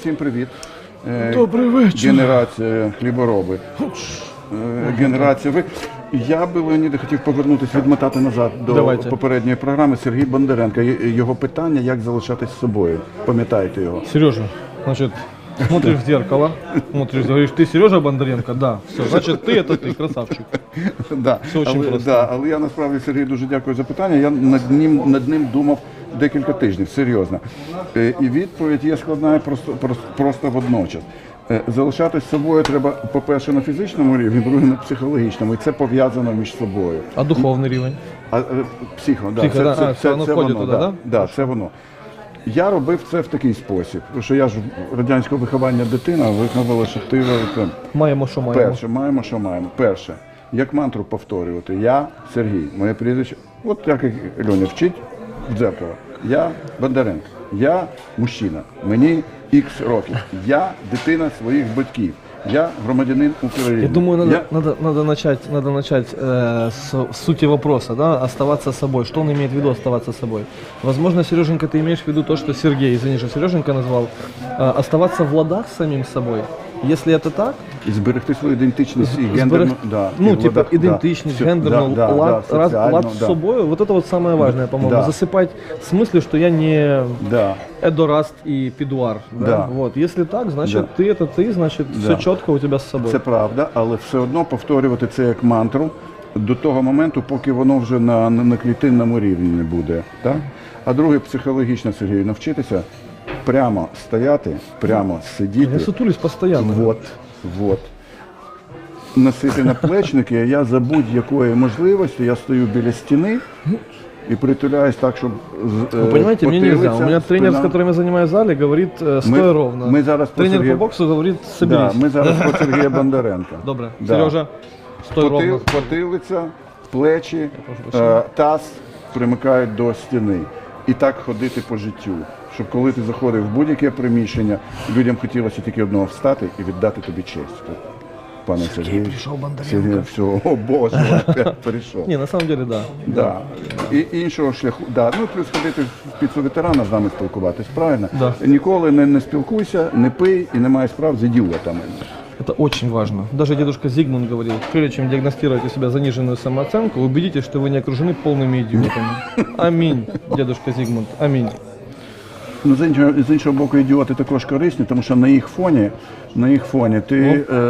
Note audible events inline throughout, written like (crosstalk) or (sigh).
всім привіт. Е, Добрий вечір. Генерація хлібороби. Е, Генерація ви. Я би Леоніда хотів повернутися, відмотати назад до Давайте. попередньої програми. Сергій Бондаренко. Й- Його питання, як залишатись собою. Пам'ятаєте його? Сережа, значит, смотришь в зеркало, смотришь, говоришь, ты Сережа Бондаренко? Да, все, значит, ты это ты, красавчик. (laughs) Да. Все очень але, просто. Да, але я насправді Сергій дуже дякую за питання. Я над ним, над ним думав декілька тижнів, серйозно. Е, І відповідь є складна просто, просто, водночас. Е, Залишатись собою треба, по-перше, на фізичному рівні, по-друге, на психологічному. І це пов'язано між собою. А духовный рівень? А, е, психо, да, Психо, це, це, а, це, воно це воно, туди, да, да? Да, це воно. Я робив це в такий спосіб, тому що я ж радянського виховання дитина, виховала, що ти е, Маємо, що маємо. Перше, маємо, що маємо. Перше, як мантру повторювати. Я Сергій, моє прізвище. От як і Льоня вчить в дзеркало. Я Бондаренко. Я мужчина. Мені Х років. Я дитина своїх батьків. Я громадянин України. Я думаю, надо, Я- надо, надо начать, надо начать э, с, с сути вопроса, да, оставаться собой. Что он имеет в виду оставаться собой? Возможно, Сереженька, ты имеешь в виду то, что Сергей, извини, что Сереженька назвал, э, оставаться в ладах с самим собой. Если это так, І зберегти свою ідентичність і зберег- гендерну. Да, ну, і типа, владах, да. идентичность, Всё, гендерную, да, да, лад, да, раз- соціально, лад с да. собой, вот это вот самое важное, по-моему. Да. Засыпать в смысле, что я не Да. Эдораст и Пидуар. Да? Да. Вот. Если так, значит, Да. ты это ты, значит, Да. все четко у тебя с собой. Це правда, але все одно повторювати це як мантру до того моменту, поки воно вже на, на, на клітинному рівні не буде. Так? А друге, психологічно, Сергій, навчитися прямо стояти, прямо сидіти. Я сутулюсь постоянно. Вот, вот. Носити наплечники, а я за будь-якої можливості я стою біля стіни і притуляюсь так, щоб з- Вы е, понимаете, мне нельзя. У потилиця, меня тренер, с спина. которым я занимаюсь в зале, говорит, э, стой Мы- ровно. мы зараз по тренер Сергею- по боксу говорит, Да, соберись. ми зараз по (laughs) Сергія Бондаренка. Добре. Да. Сережа, стой Поти- ровно. Потилиця, плечі, прошу е, таз примикають до стіни. І так ходити по життю. Щоб коли ти заходив в будь-яке приміщення, людям хотілося тільки одного встати і віддати тобі честь. Пане Сергію. прийшов Бондаренко. Сергій, все, о Боже, (laughs) опять прийшов. Не, на самом деле, да. Да. І іншого шляху, да. ну плюс ходити в піцу-ветерана з нами спілкуватись, правильно? Да. Ніколи не, не спілкуйся, не пий і не май справ з ідіотами. Это очень важно. Даже дедушка Зигмунд говорил, прежде чем диагностировать у себя заниженную самооценку, убедитесь, что вы не окружены полными идиотами. (laughs) Аминь, дедушка Зигмунд, аминь. Ну, з іншого, з іншого боку, ідіоти також корисні, тому що на їх фоні, на їх фоні ти, Ну. е,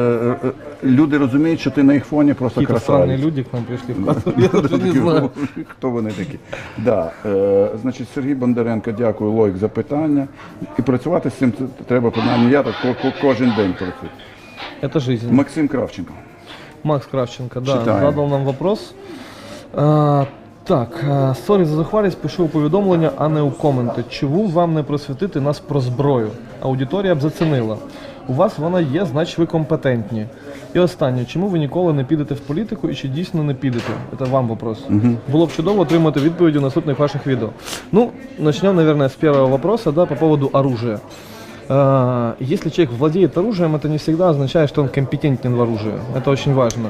е, люди розуміють, що ти на їх фоні просто Какие-то странные красавець. люди к нам пришли в хату. (laughs) Я (laughs) даже не знаю. Хто вони такі? Да. Е, значить, Сергій Бондаренко, дякую, Лойк, за питання. І працювати з цим це треба, принаймні, я так ко- ко- кожен день працюю. Это жизнь. Максим Кравченко. Макс Кравченко, да, Читаємо. задав нам вопрос. А, так, а, сорі за захвалість, пишу у повідомлення, а не у коменти. Чому вам не просвітити нас про зброю? Аудиторія б зацінила. У вас вона є, значить ви компетентні. І останнє, чому ви ніколи не підете в політику і чи дійсно не підете? Це вам вопрос. Було б чудово отримати відповіді у наступних ваших відео. Ну, начнем, наверное, с первого вопроса, да, по поводу оружия. Если человек владеет оружием, это не всегда означает, что он компетентен в оружии. Это очень важно.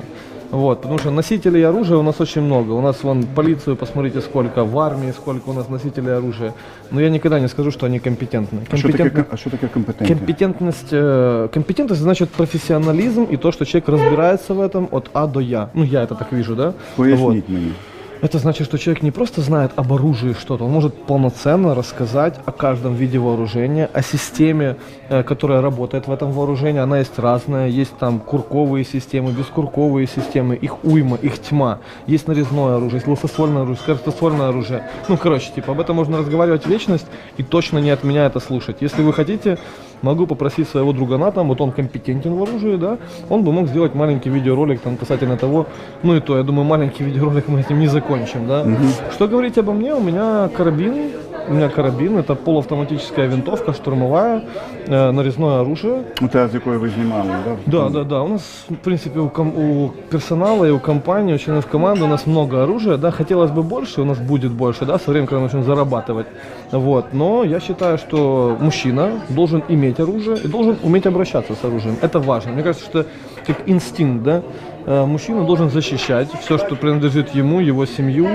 Вот, потому что носителей оружия у нас очень много. У нас вон полицию, посмотрите, сколько, в армии сколько у нас носителей оружия. Но я никогда не скажу, что они компетентны. А що таке, Компетентны- а що таке компетентність? Компетентность, э, компетентность значит профессионализм и то, что человек разбирается в этом от А до Я. Ну, я это так вижу, да? Вот. Поясніть мені. Это значит, что человек не просто знает об оружии что-то, он может полноценно рассказать о каждом виде вооружения, о системе, э, которая работает в этом вооружении. Она есть разная, есть там курковые системы, бескурковые системы, их уйма, их тьма. Есть нарезное оружие, есть лососольное оружие, скоростосольное оружие. Ну, короче, типа об этом можно разговаривать вечность и точно не от меня это слушать. Если вы хотите, могу попросить своего другана, там, вот он компетентен в оружии, да, он бы мог сделать маленький видеоролик там касательно того, ну и то, я думаю, маленький (laughs) видеоролик мы этим не закончим, да. Что говорить обо мне? У меня карабин, у меня карабин, это полуавтоматическая винтовка, штурмовая, э, нарезное оружие. Ну, та, з якої ви знімали, так? Да, да, да. У нас, в принципе, у, ком- у персонала и у компании, у членов команды у нас много оружия, да, хотелось бы больше, у нас будет больше, да, со временем, когда мы начнем зарабатывать. Вот. Но я считаю, что мужчина должен иметь оружие и должен уметь обращаться с оружием. Это важно. Мне кажется, что как инстинкт, да, э, мужчина должен защищать все, что принадлежит ему, его семью,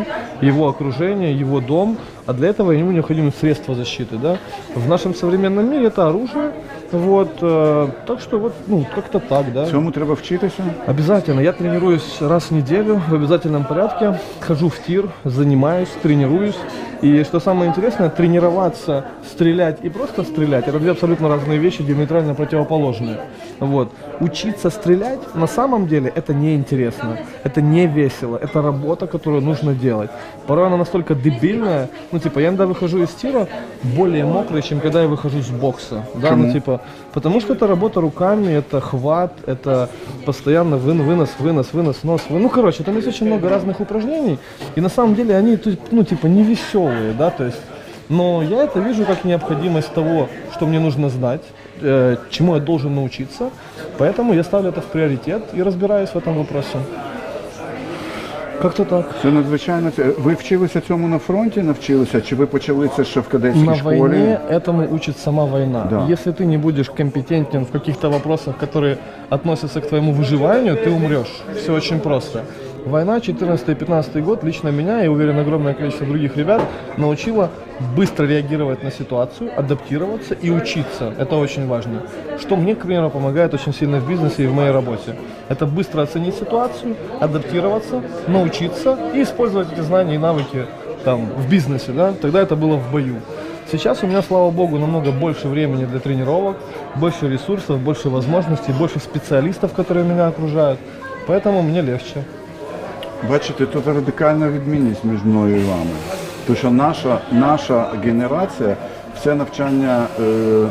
его окружение, его дом а для этого ему необходимы средства защиты, да. В нашем современном мире это оружие, вот, э, так что вот, ну, как-то так, да. Цьому треба вчитися. Обязательно. Я тренируюсь раз в неделю в обязательном порядке. Хожу в тир, занимаюсь, тренируюсь. И что самое интересное, тренироваться, стрелять и просто стрелять – это две абсолютно разные вещи, диаметрально противоположные. Вот. Учиться стрелять на самом деле это неинтересно, это не весело, это работа, которую нужно делать. Порой она настолько дебильная, ну типа я иногда выхожу из тира более мокрый, чем когда я выхожу с бокса. Да, ну Почему? типа, потому что это работа руками, это хват, это постоянно вын, вынос, вынос, вынос, нос. вы- Ну, короче, там есть очень много разных упражнений, и на самом деле они, ну, типа, не веселые, да, то есть, но я это вижу как необходимость того, что мне нужно знать, э, чему я должен научиться, поэтому я ставлю это в приоритет и разбираюсь в этом вопросе. Как-то так. Це надзвичайно. це- Ви вчилися цьому на фронті, навчилися? Чи ви почали це ще в кадетській На школі? войне этому учит сама война. Да. Если ты не будешь компетентен в каких-то вопросах, которые относятся к твоему выживанию, ты умрешь. Все очень просто. Война 14-15 год лично меня и уверен огромное количество других ребят научила быстро реагировать на ситуацию, адаптироваться и учиться. Это очень важно. Что мне, к примеру, помогает очень сильно в бизнесе и в моей работе. Это быстро оценить ситуацию, адаптироваться, научиться и использовать эти знания и навыки там, в бизнесе, да, тогда это было в бою. Сейчас у меня, слава богу, намного больше времени для тренировок, больше ресурсов, больше возможностей, больше специалистов, которые меня окружают. Поэтому мне легче. Бачите, тут радикальна відмінність між мною і вами. Тому що наша, наша генерація, все навчання е,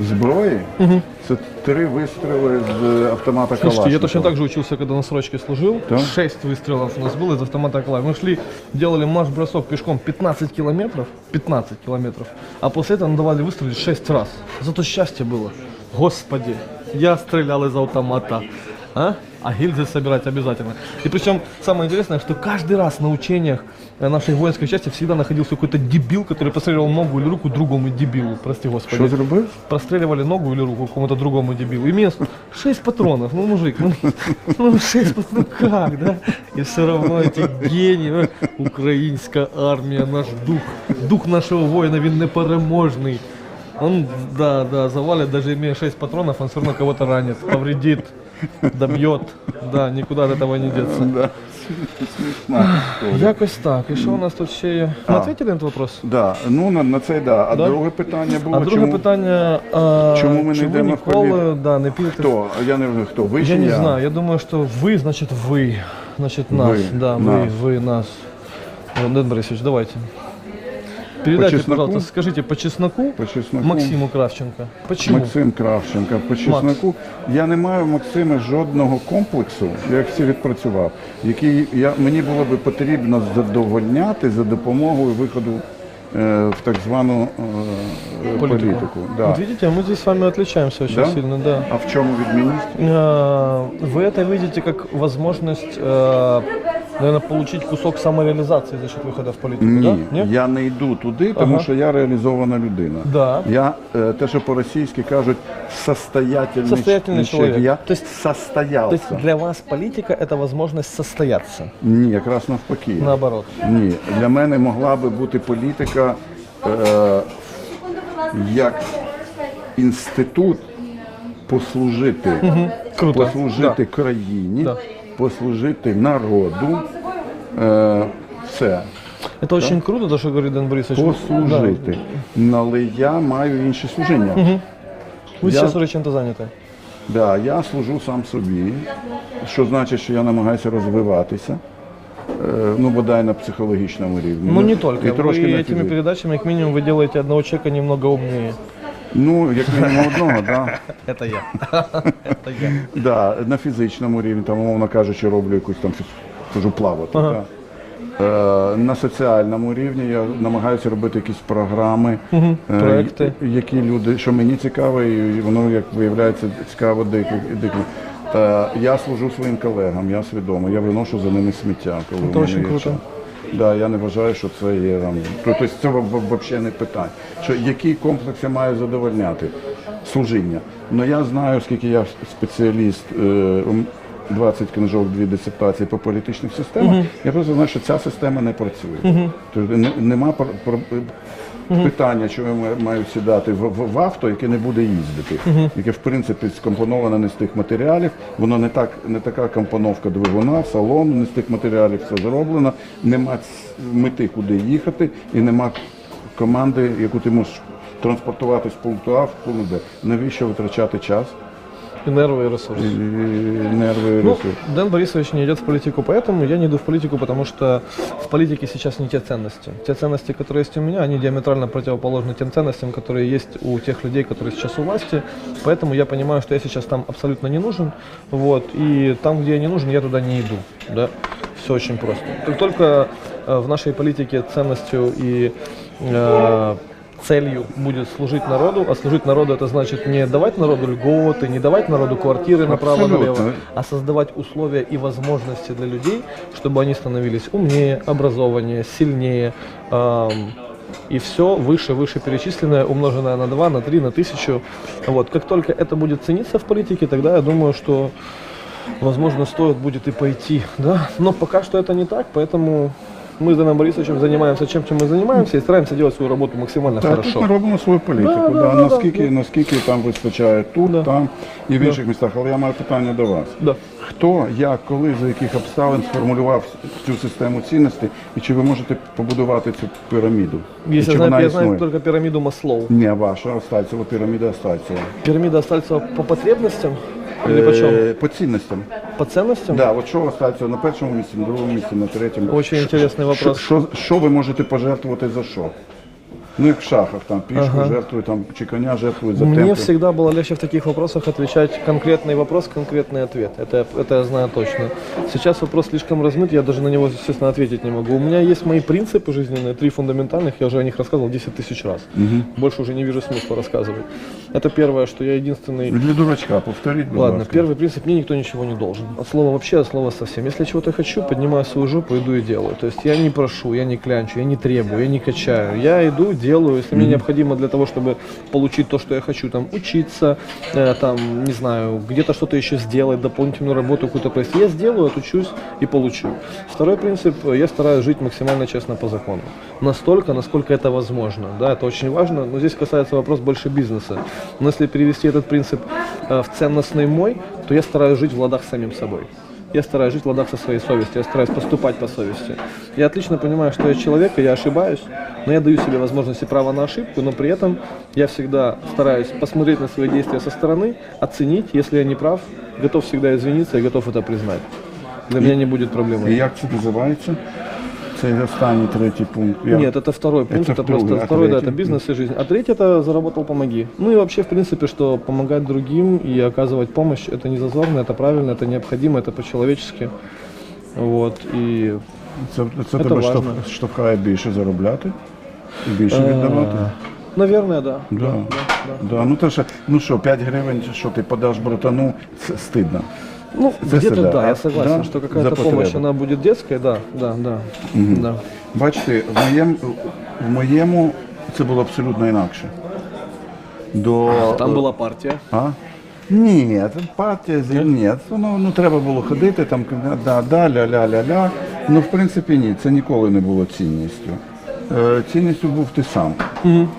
зброї, це три вистріли з автомата Слушайте, я Калашникова. точно так же учился, когда на срочке служил. Да? Шесть выстрелов у нас было из автомата Калаш. Мы шли, делали марш-бросок пешком 15 километров, 15 километров, а после этого надавали выстрелить 6 раз. Зато счастье было. Господи, я стрелял из автомата. А? А гильзы собирать обязательно. И причем самое интересное, что каждый раз на учениях э, нашей воинской части всегда находился какой-то дебил, который простреливал ногу или руку другому дебилу, прости господи Що зробив? простреливали ногу или руку какому-то другому дебилу. И мне 6 патронов, ну мужик, ну, (laughs) ну 6 патронов, ну как, да? И все равно эти гении, э, украинская армия, наш дух, дух нашего воина, він непереможний. Он, да, да, завалит, даже имея 6 патронов, он все равно кого-то ранит, повредит, добьет, да, никуда от этого не деться. Да. Смішна історія. Якось так. І що у нас тут ще є? Ми ответили на этот вопрос? Да. Ну, на, на це да. А Да? друге питання було, А друге чому, питання, а, чому ми не чому йдемо в ніколи полі- да, не підете в хто? Я не знаю, хто? Ви Я чи не я? знаю, я думаю, что вы, значит вы, значит нас, Вы, да, нас. вы, вы, нас. Дэн Борисович, давайте. Передайте, чесноку? пожалуйста, скажите по чесноку, По чесноку. Максиму Кравченко. Почему? Максим Кравченко. По чесноку. Я не маю Максима жодного комплексу, я всі відпрацював, який я, мені було би потрібно задовольняти за допомогою виходу е, в так звану е, політику. Да. Вот видите, мы здесь с вами отличаемся очень Да? сильно, да. А в чому відмінність? Э, Вы это видите как возможность, наверное, получить кусок самореализации за счет выхода в политику, Ні, да? Нет? я не йду туди, тому Ага. що я реалізована людина. Да. Я е, те, що по-російськи кажуть, состоятельний, Состоятельний чоловік. Я То есть- состоявся. То есть для вас политика это возможность состояться, Ні, якраз навпаки. наоборот. Ні, для мене могла би бути політика е, як інститут послужити, Круто. послужити країні, Да. послужити народу. Е, все. Это очень круто, то, что говорит Дэн Борисович. Послужити. Але я маю інше служіння. Вы Я- сейчас уже чем-то заняты. Да, я служу сам собі, що значить, що я намагаюся розвиватися. Е, ну, бодай на психологічному рівні. Ну не только. І трошки вы на этими фізичному. передачами, как минимум, вы делаете одного человека немного умнее. Ну, як мінімум одного, да. Это я. Это я. Да, на фізичному рівні, там, умовно кажучи, роблю якусь там хожу плавати. Да. Е, на соціальному рівні я намагаюся робити якісь програми, е, проекти. які люди, що мені цікаво, і воно, як виявляється, цікаво диким. Е, я служу своїм колегам, я свідомо, я виношу за ними сміття, коли Це в мене дуже є круто. час. Да, я не вважаю, що це є там. Тобто це взагалі не питання. Що який комплекс я маю задовольняти? Служіння. Ну я знаю, оскільки я спеціаліст е, 20 книжок, дві дисертації по політичних системах. Я просто знаю, що ця система не працює. Тобто не- нема пр- пр- питання, чому я маю сідати в, в, в авто, яке не буде їздити, яке в принципі скомпоноване не з тих матеріалів. Воно не так, не така компоновка двигуна, салон, не з тих матеріалів все зроблено. Нема мети, куди їхати, і нема команди, яку ти можеш транспортувати з пункту А в пункт Б. Навіщо витрачати час И нервы, и ресурсы. нерви, і Ну, ресурси? Дэн Борисович не идет в политику, поэтому я не иду в политику, потому что в политике сейчас не те ценности. Те ценности, которые есть у меня, они диаметрально противоположны тем ценностям, которые есть у тех людей, которые сейчас у власти. Поэтому я понимаю, что я сейчас там абсолютно не нужен. Вот, и там, где я не нужен, я туда не иду. Да? Все очень просто. Как только э, в нашей политике ценностью и э, целью будет служить народу, а служить народу это значит не давать народу льготы, не давать народу квартиры направо-налево, а создавать условия и возможности для людей, чтобы они становились умнее, образованнее, сильнее, ам, и все выше, выше перечисленное, умноженное на 2, на 3, на 1000. Вот. Как только это будет цениться в политике, тогда я думаю, что, возможно, стоит будет и пойти. Да? Но пока что это не так, поэтому мы с Даном Борисовичем занимаемся чем, чем мы занимаемся, и стараемся делать свою работу максимально тут хорошо. ми робимо свою політику. Да, Да, да, да, наскільки, да. наскільки там вистачає тут, Да. там і в інших містах. Але я маю питання до вас. Да. Хто, як, коли, за яких обставин сформулював цю систему цінностей, і чи ви можете побудувати цю піраміду? Если знаю, я знаю только пирамиду Маслоу. Не ваша Остальцева, піраміда Остальцева. Пирамида Остальцева по потребностям или по? Е, По цінностям. По ценностям? Да, от що Остальцева на першому місці, на другому місці, на третьому. Очень интересный вопрос. Що, що ви можете пожертвувати за що? Ну, як в шахах, там пішку Ага. жертвують, там, чи коня жертвують за Мне темпи. всегда было легче в таких вопросах отвечать конкретный вопрос, конкретный ответ. Это, это я знаю точно. Сейчас вопрос слишком размыт, я даже на него, естественно, ответить не могу. У меня есть мои принципы жизненные, три фундаментальных, я уже о них рассказывал 10 тысяч раз. Больше уже не вижу смысла рассказывать. Это первое, что я единственный... Для дурачка, повторіть, будь Ладно, ласка. первый принцип, мне никто ничего не должен. От слова вообще, от слова совсем. Если я чего-то хочу, поднимаю свою жопу, иду и делаю. То есть я не прошу, я не клянчу, я не требую, я не качаю. Я иду, делаю. Если мне необходимо для того, чтобы получить то, что я хочу, там, учиться, э, там, не знаю, где-то что-то еще сделать, дополнительную работу какую-то провести, я сделаю, отучусь и получу. Второй принцип, я стараюсь жить максимально честно по закону. Настолько, насколько это возможно. Да, это очень важно, но здесь касается вопрос больше бизнеса. Но если перевести этот принцип э, в ценностный мой, то я стараюсь жить в ладах с самим собой. Я стараюсь жить в ладах со своей совестью, я стараюсь поступать по совести. Я отлично понимаю, что я человек, и я ошибаюсь, но я даю себе возможность и право на ошибку, но при этом я всегда стараюсь посмотреть на свои действия со стороны, оценить, если я не прав, готов всегда извиниться и готов это признать. Для меня не будет проблемы. як це називається? Цей останній третій пункт. Як? Нет, это второй пункт, Это это, второй, просто а второй, да, третий? это бизнес и жизнь. А третий это заработал помоги. Ну и вообще, в принципе, что помогать другим и оказывать помощь, это не зазорно, это правильно, это необходимо, это по-человечески. Вот, и Це, це Це тебе важно. штовх- штовхає більше заробляти і більше віддавати. Наверное, да. Да. да, да. Да, ну то що, ну що, 5 гривень, що ти подаш братану, це стидно. Ну, где-то да. да, я согласен, да? что какая-то помощь, она будет детская, да, да, да. да. Бачите, в моєму, в моєму це було абсолютно інакше. До, Там была партия. А? Ні, партія зі- ні, воно ну, треба було ходити, там да, да, ля, ля, ля, ля. Ну, в принципі, ні, це ніколи не було цінністю. Е, цінністю був ти сам.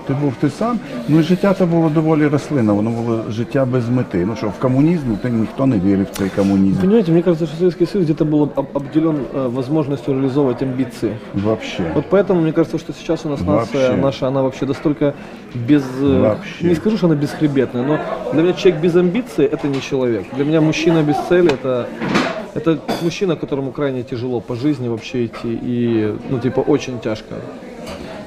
Ти був ти сам. Ну і життя то було доволі рослинне, воно було життя без мети. Ну що, в комунізм ти ніхто не вірив в цей комунізм. Понимаете, мне кажется, что Советский Союз где-то был об- обделен э, возможностью реализовывать амбиции. Вообще. Вот поэтому мне кажется, что сейчас у нас нация Вообще. наша, она вообще настолько без... э, Вообще. Не скажу, что она бесхребетная, но для меня человек без амбиций – это не человек. Для меня мужчина без цели – это это мужчина, которому крайне тяжело по жизни вообще идти и, ну, типа, очень тяжко.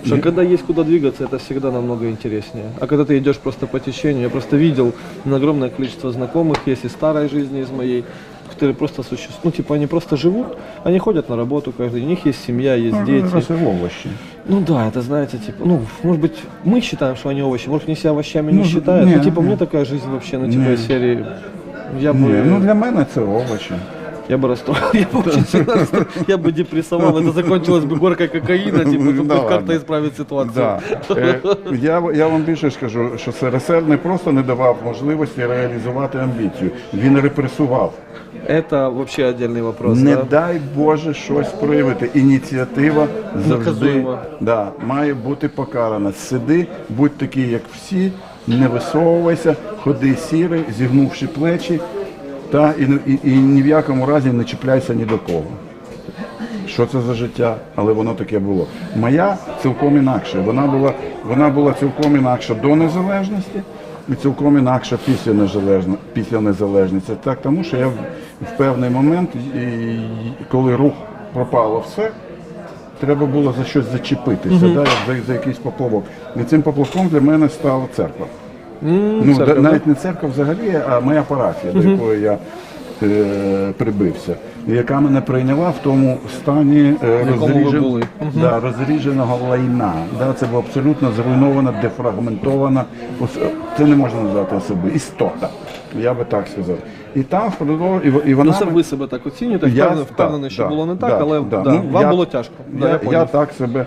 Что когда есть куда двигаться, это всегда намного интереснее. А когда ты идешь просто по течению, я просто видел ну, огромное количество знакомых, есть из старой жизни, из моей, которые просто существуют, ну, типа, они просто живут, они ходят на работу каждый день, у них есть семья, есть Ну, дети. Це овощі. Ну да, это знаете, типа, ну, может быть, мы считаем, что они овощи, может, они себя овощами не Ну, считают. не, ну, типа, не. мне такая жизнь вообще, ну, типа, Не. из серии. Я бы. Ні, ну для мене це овочі. Я бы расстроил, я (laughs) бы очень сильно расстроил, я бы депрессовал, это закончилось бы горкой кокаина, типа, (laughs) чтобы Да хоть как-то ладно. исправить ситуацию. Да. Е, я, (laughs) я вам більше скажу, що СРСР не просто не давав можливості реалізувати амбіцію, він репресував. Это вообще отдельный вопрос, Не да? дай Боже щось проявити. Ініціатива завжди Наказуємо. да, має бути покарана. Сиди, будь такий, як всі, не висовувайся, ходи сірий, зігнувши плечі, та, і, і, і ні в якому разі не чіпляйся ні до кого. Що це за життя, але воно таке було. Моя цілком інакше. Вона була, вона була цілком інакша до незалежності і цілком інакша після незалежно, після незалежності. Так, тому що я в, в певний момент, і, коли рух пропало все, треба було за щось зачепитися, да, за, за якийсь поплавок. І цим поплавком для мене стала церква. Ну, церковь, да- да? навіть не церква взагалі, а моя парафія, до якої я е, прибився, яка мене прийняла в тому стані е, якому ви розріжен- були. да, розріженого лайна. Да, це була абсолютно зруйнована, дефрагментована, ос- це не можна назвати особи, істота. Я би так сказав. І там впродовж, і, в- і вона. Ну, це ви себе так оцінюєте, Я- впевнений, впевнений, що да, було не да, так, але да. да, Ну, вам я- було тяжко. Да, я, я, я так себе.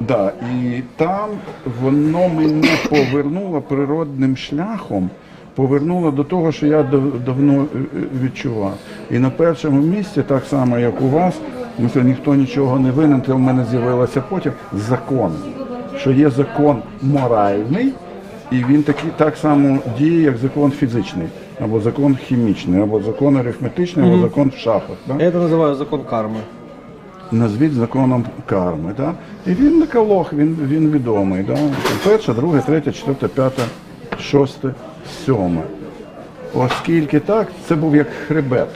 Да, і там воно мене повернуло природним шляхом, повернуло до того, що я дав- давно е, е, відчував. І на першому місці, так само як у вас, ну, це ніхто нічого не винен, це в мене з'явилося потім закон. Що є закон моральний, і він такий так само діє, як закон фізичний, або закон хімічний, або закон арифметичний, або закон в шахах. Да? Я это называю закон кармы. назвіть законом карми. Да? І він не калох, він, він відомий. Да? Перше, друге, третє, четверте, п'яте, шосте, сьоме. Оскільки так, це був як хребет,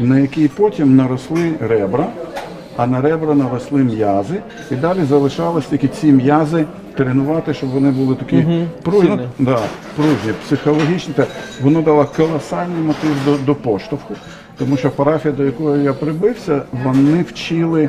на який потім наросли ребра, а на ребра наросли м'язи, і далі залишалось тільки ці м'язи тренувати, щоб вони були такі пружні, Сильні. да, пружні, психологічні. Та воно дало колосальний мотив до, до поштовху, тому що парафія, до якої я прибився, вони вчили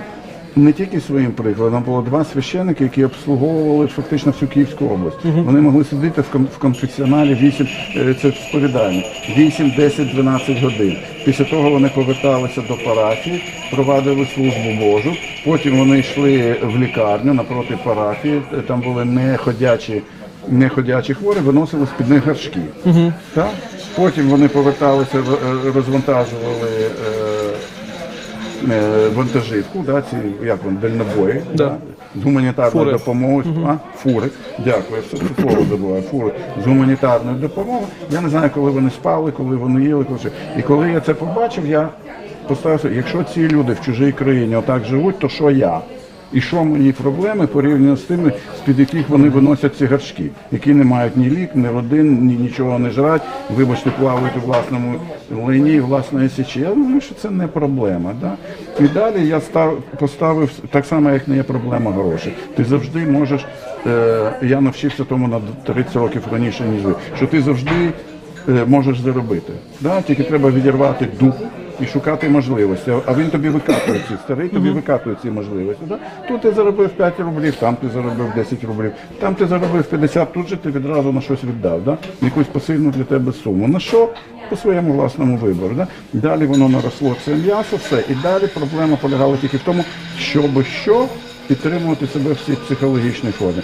не тільки своїм прикладом, було два священики, які обслуговували фактично всю Київську область. Вони могли сидіти в, кон- в конфесіоналі 8, е, це сповідання, 8, 10, 12 годин. Після того вони поверталися до парафії, провадили службу Божу. Потім вони йшли в лікарню напроти парафії. Там були неходячі, неходячі хворі, виносили з під них горшки. Так? Потім вони поверталися, розвантажували. е, е, вантажівку, да, ці як вони, дальнобої, Да. з гуманітарною Фури. допомогою, а, фури, дякую, все слово забуваю, фури з гуманітарною допомогою. Я не знаю, коли вони спали, коли вони їли, коли. І коли я це побачив, я поставився, якщо ці люди в чужій країні отак живуть, то що я? І що мені проблеми порівняно з тими, з-під яких вони виносять ці горшки, які не мають ні лік, ні родин, ні нічого не жрать, вибачте, плавають у власному лайні, власної січі. Я думаю, що це не проблема. Да? І далі я став, поставив так само, як не є проблема грошей. Ти завжди можеш, е, я навчився тому на 30 років раніше, ніж ви, що ти завжди е, можеш заробити. Да? Тільки треба відірвати дух і шукати можливості. А він тобі викатує ці старий, тобі викатує ці можливості. Да? Тут ти заробив 5 рублів, там ти заробив 10 рублів, там ти заробив 50, тут же ти відразу на щось віддав, да? якусь посильну для тебе суму. На що? По своєму власному вибору. Да? Далі воно наросло це м'ясо, все. І далі проблема полягала тільки в тому, щоб що підтримувати себе в цій психологічній формі.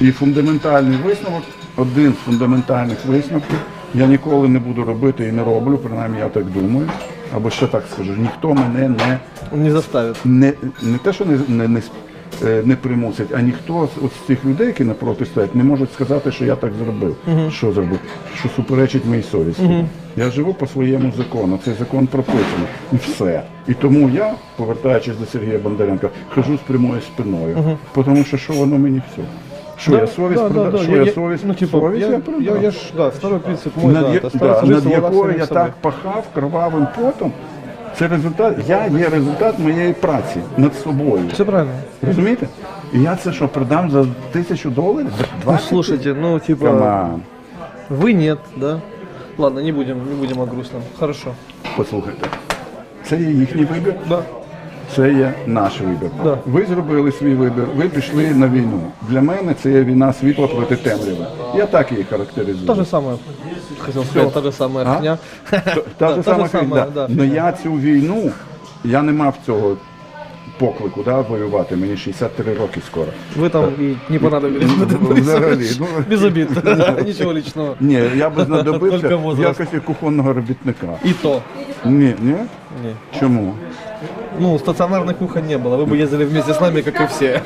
І фундаментальний висновок, один з фундаментальних висновків, я ніколи не буду робити і не роблю, принаймні я так думаю. Або ще так скажу, ніхто мене не, Не заставит. не, не те, що не, не, не, е, не примусить, а ніхто з, от з цих людей, які напроти стоять, не можуть сказати, що я так зробив. Що зробив? Що суперечить моїй совісті. Я живу по своєму закону, цей закон прописаний. І все. І тому я, повертаючись до Сергія Бондаренка, хожу з прямою спиною. Тому що що воно мені все. Що я совість да, продав? да, Що я- совість? Ну, типа, совість я, я я, я ж, да, второй принцип мой, над, да, это да, над якою я так пахав кровавим потом, це результат, я є результат моєї праці над собою. Все правильно. Розумієте? І я це що, продам за тисячу доларів? За Ну, слушайте, ну, типа, Каман. вы нет, да? Ладно, не будем, не будем о грустном. Хорошо. Послухайте, це є їхній вибір, Да. Це є наш вибір. Да. Ви зробили свій вибір, ви пішли на війну. Для мене це є війна світла проти темряви. Я так її характеризую. То же сказать, та же самая хня. Та, та ж (laughs) та сама да, Но я цю війну, я не мав цього поклику да, воювати. Мені 63 роки скоро. Вы там и не понадобились. Взагалі, ну, (laughs) Без обид. (laughs) Ничего личного. Ні, я би знадобився в якості кухонного робітника. И то. Ні, ні? Не. Чому? Ну, стационарных кухонь не было. Вы бы ездили вместе с нами, как и все.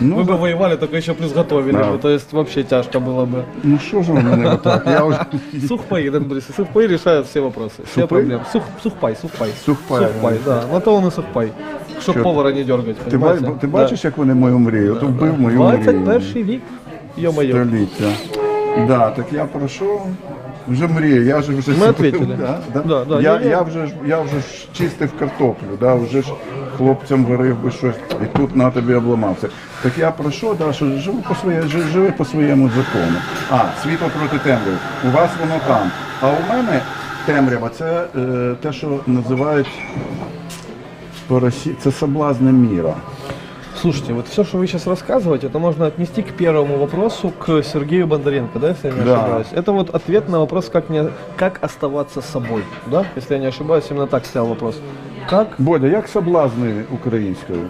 Ну, Вы бы да. воевали, только еще плюс готовили Да. бы. То есть вообще тяжко было бы. Ну що ж ви мене отак? Я вже Сухпай, Дэн Борисович, сухпай решает все вопросы. Все Сухпай? проблемы. Сух, сухпай, сухпай. Сухпай, Сухпай, да. На то он и сухпай. Чтоб Чё? повара не дергать. Ти, ба- понимаете? ти бачиш, як вони мою мрію? Ти вбив мою мрію. 21 вік. Ё-моё. Століття. Да, так я прошу. Вже мрію, я вже вже Ми ответили. (laughs) Да, да. Да, да, я, я- я- я, вже ж я вже ж чистив картоплю, да, вже ж хлопцям варив би щось, і тут на тобі обламався. Так я прошу, да, що живи по своє, жи- живи по своєму закону. А, світло проти темряви. У вас воно там. А у мене темрява це е, те, що називають по Росі, це соблазни міра. Слушайте, вот все, что вы сейчас рассказываете, это можно отнести к первому вопросу, к Сергею Бондаренко, да, если я не Да. ошибаюсь. Это вот ответ на вопрос, как, не, как оставаться собой, да, если я не ошибаюсь, именно так стоял вопрос. Как? Бодя, як соблазни українською?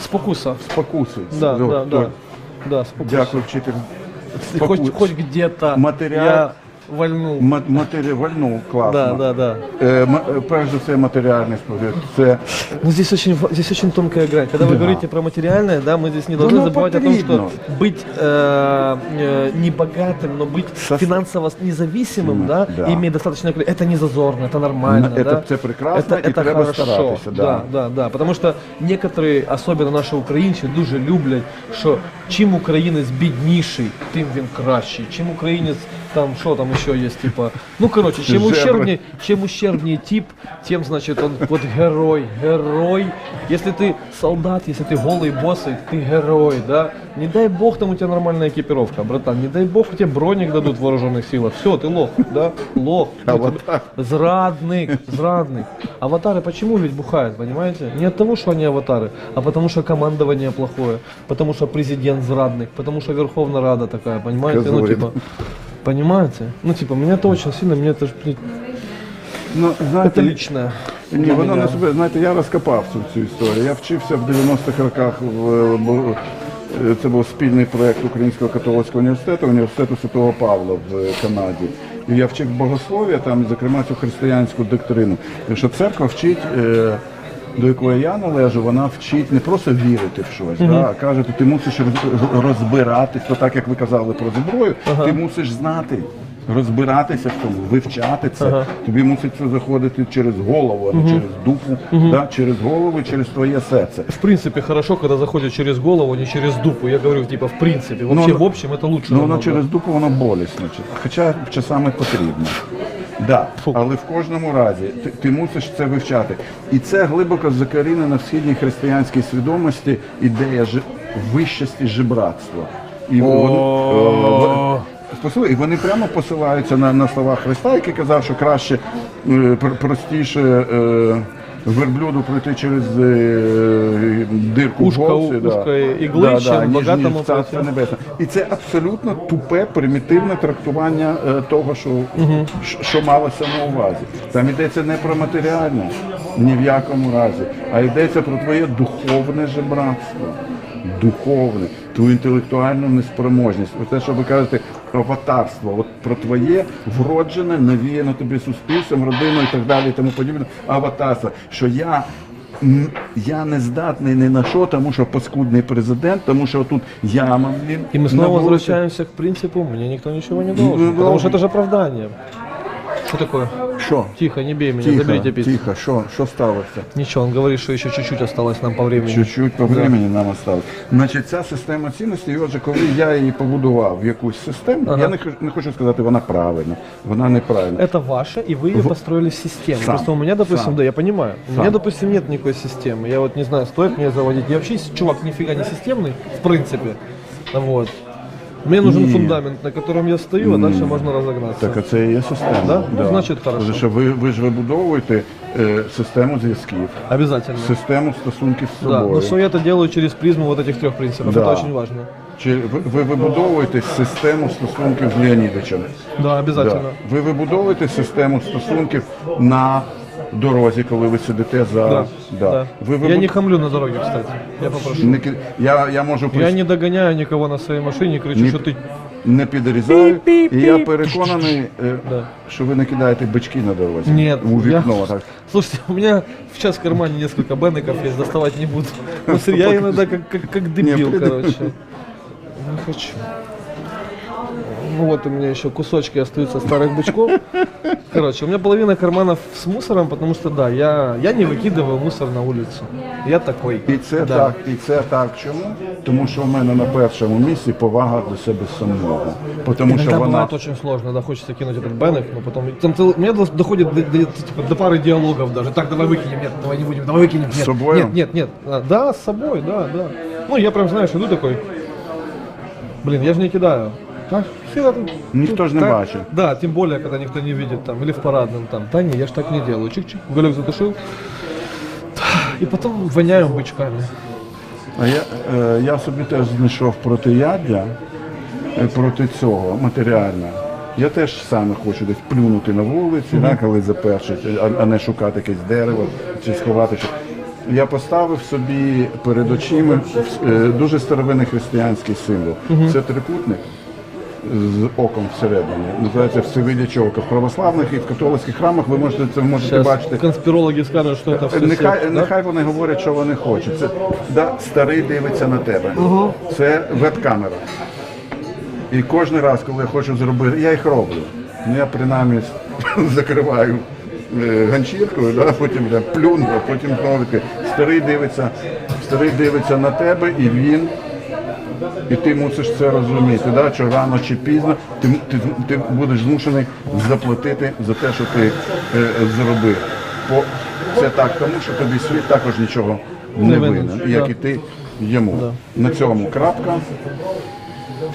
Спокуса. Спокуси. Да, да, да. Да, спокуса. Дякую, вчитель. Хоть, хоть где-то Материал- я вальнул. Ма- Матері... Вальнув, класно. Да, да, да. Е, м- е, перш за все, матеріальний спожив. Це Ну, здесь очень, ва- здесь очень тонкая грань. Когда вы Да. говорите про материальное, да, мы здесь не должны Оно забывать о том, потребно. что быть э, э, не богатым, но быть Со- финансово независимым, да, Да. и иметь достаточно, это не зазорно, это нормально, Это- да. это прекрасно, и треба хорошо. стараться, да. да, да, да. Потому что некоторые, особенно наші українці, дуже люблять, що чим українець бідніший, тим він кращий. Чим українець там, що там ще є, типа, ну коротше, чим Жебра. ущербнее, чем ущербнее тип, тем, значит, он вот герой, герой. Если ты солдат, если ты голый босый, ты герой, да. Не дай бог там у тебя нормальная экипировка, братан, не дай бог у тебя броник дадут в вооруженных силах. Все, ты лох, да, лох. Ну, Аватар. Зрадник, зрадник. Аватары почему ведь бухают, понимаете? Не от того, что они аватары, а потому что командование плохое, потому что президент зрадник, потому что Верховная Рада такая, понимаете? Ну, Козлорин. типа, понимаете? Ну, типа, меня это очень сильно, мне это, ж, блин, ну, знаєте, это личное. Ні, для воно меня. не себе. Знаєте, я розкопав цю, цю історію. Я вчився в 90-х роках в е, бу- е, це був спільний проєкт Українського католицького університету, університету Святого Павла в е, Канаді. І я вчив богослов'я, там, зокрема, цю християнську доктрину. І що церква вчить. е, до якої я належу, вона вчить не просто вірити в щось, да, а каже, ти мусиш роз- розбиратись, то так як ви казали про зброю, ти мусиш знати, розбиратися в тому, вивчати це. Ага. Тобі мусить це заходити через голову, а не через дупу, да, через голову, через твоє серце. В принципе, хорошо, когда заходит через голову, а не через дупу. Я говорю, типа, в принципе. Вообще, Ну, в общем, это лучше. Ну воно через дупу воно болісно, хоча часами потрібно. Да, але в кожному разі ти, ти мусиш це вивчати. І це глибоко закорінена в східній християнській свідомості ідея ж... вищості жебратства. І вони, е, і вони прямо посилаються на, на слова Христа, який казав, що краще е, пр- простіше е, верблюду пройти через е, дирку Ушко в голці, у- узкої ігли, чим ніж, ніж багатому в царство небесне. І це абсолютно тупе, примітивне трактування е, того, що, що, що малося на увазі. Там йдеться не про матеріальне, ні в якому разі, а йдеться про твоє духовне жебратство. Духовне, твою інтелектуальну неспроможність. Оце, що ви кажете, аватарство, от про твоє вроджене, навіяно тобі суспільством, родиною і так далі, і тому подібне. Аватарство, що я я не здатний ні на що, тому що паскудний президент, тому що тут яма, блін. И мы снова звертаємося возвращаемся к принципу, мне никто ничего не должен. Ну, потому да. что это же оправдание. Что такое? Що? Тихо, не бей меня, Тихо, заберите пиццу. тихо, що, що сталося? Ничего, он говорит, что еще чуть-чуть осталось нам по времени. Чуть-чуть по времени нам осталось. Значить, ця система цінностей, і отже, коли я її побудував в якусь систему, Ага. я не, хо- не хочу сказати, вона правильна, вона неправильна. Это ваше, и вы ее построили в систему. Сам. Просто у меня, допустим, Сам. да, я понимаю. У Сам. меня, допустим, нет никакой системы. Я вот не знаю, стоит мне заводить. Я вообще чувак нифига не системный, в принципе. Вот. Мне нужен Не. фундамент, на котором я стою, а дальше можно разогнаться. Так, а це і є система. Да? Ну, значить, хорошо. Тому що ви, ви ж вибудовуєте е, систему зв'язків, Обязательно. систему стосунків з Да, собою. но все я это делаю через призму вот этих трех принципов. Да. Это очень важно. Чи ви, ви вибудовуєте систему стосунків з Леонідовичем? Да, обязательно. Да. Ви вибудовуєте систему стосунків на дорозі, коли ви сидите за. Да. Да. да. Ви Я не хамлю на дороге, кстати. Я попрошу. не ки- я, я можу Я не догоняю никого на своей машине, кричу, Ні. что ты... не підрізаю. І я переконаний, е, Да. що ви не кидаєте бички на дорозі. Нет. У вікно. я- Так. (laughs) Слушайте, у меня сейчас в кармане несколько бенников есть, доставать не буду. (laughs) Ну, я иногда как, как, как дебил, Не, короче. (laughs) Не хочу. Ну вот у меня еще кусочки остаются старых бычков. Короче, у меня половина карманов с мусором, потому что да, я, я не выкидываю мусор на улицу. Я такой. І це Да. так, і це так. Чому? Тому що в мене на першому місці повага до себе самого. Тому що Иногда вона бывает очень сложно, да, хочется кинуть этот беннек, но потом там цел- у меня до- доходит до, до- типа, до пары диалогов даже. Так, давай выкинем, нет, давай не будем, давай выкинем, нет, С собой? нет, нет, нет, А, да, с собой, да, да. Ну я прям знаешь, иду такой, блин, я же не кидаю. Так, тут- Ніхто ж не так, бачить. Да, тем более, когда никто не видит там, или в парадном там. Да не, я ж так не делаю. Чик-чик, уголек затушил. И потом воняем бычками. А я, е, я собі теж знайшов протияддя е, проти цього матеріально. Я теж саме хочу десь плюнути на вулиці, да, коли запершить, а, а не шукати якесь дерево чи сховати. Я поставив собі перед очима е, дуже старовинний християнський символ. Це трикутник з оком всередині. Називається Всевидяче око. В православних і в католицьких храмах ви можете це можете Сейчас бачити. конспирологи скажут, что это все Нехай, да? нехай вони говорять, що вони хочуть. Це да, старий дивиться на тебе. Це веб-камера. І кожен раз, коли я хочу зробити, я їх роблю. Ну я принаймні (laughs) закриваю е, ганчіркою, да, потім я плюну, а потім знову відкрию. Старий дивиться, старий дивиться на тебе і він. І ти мусиш це розуміти, да? що рано чи пізно ти, ти, ти будеш змушений заплатити за те, що ти е, зробив. Бо це так, тому що тобі світ також нічого не Не винен, як і ти йому. На цьому крапка.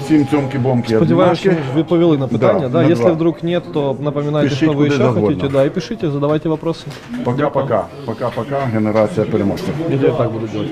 Всім цьомки-бомки Сподіваюсь, ви повели на питання. Да, Да, на Если два. вдруг нет, то напоминайте, Пишіть что вы еще завгодно. хотите. Да, и пишите, задавайте вопросы. Пока-пока. Пока-пока. Генерація переможців. Я так буду делать.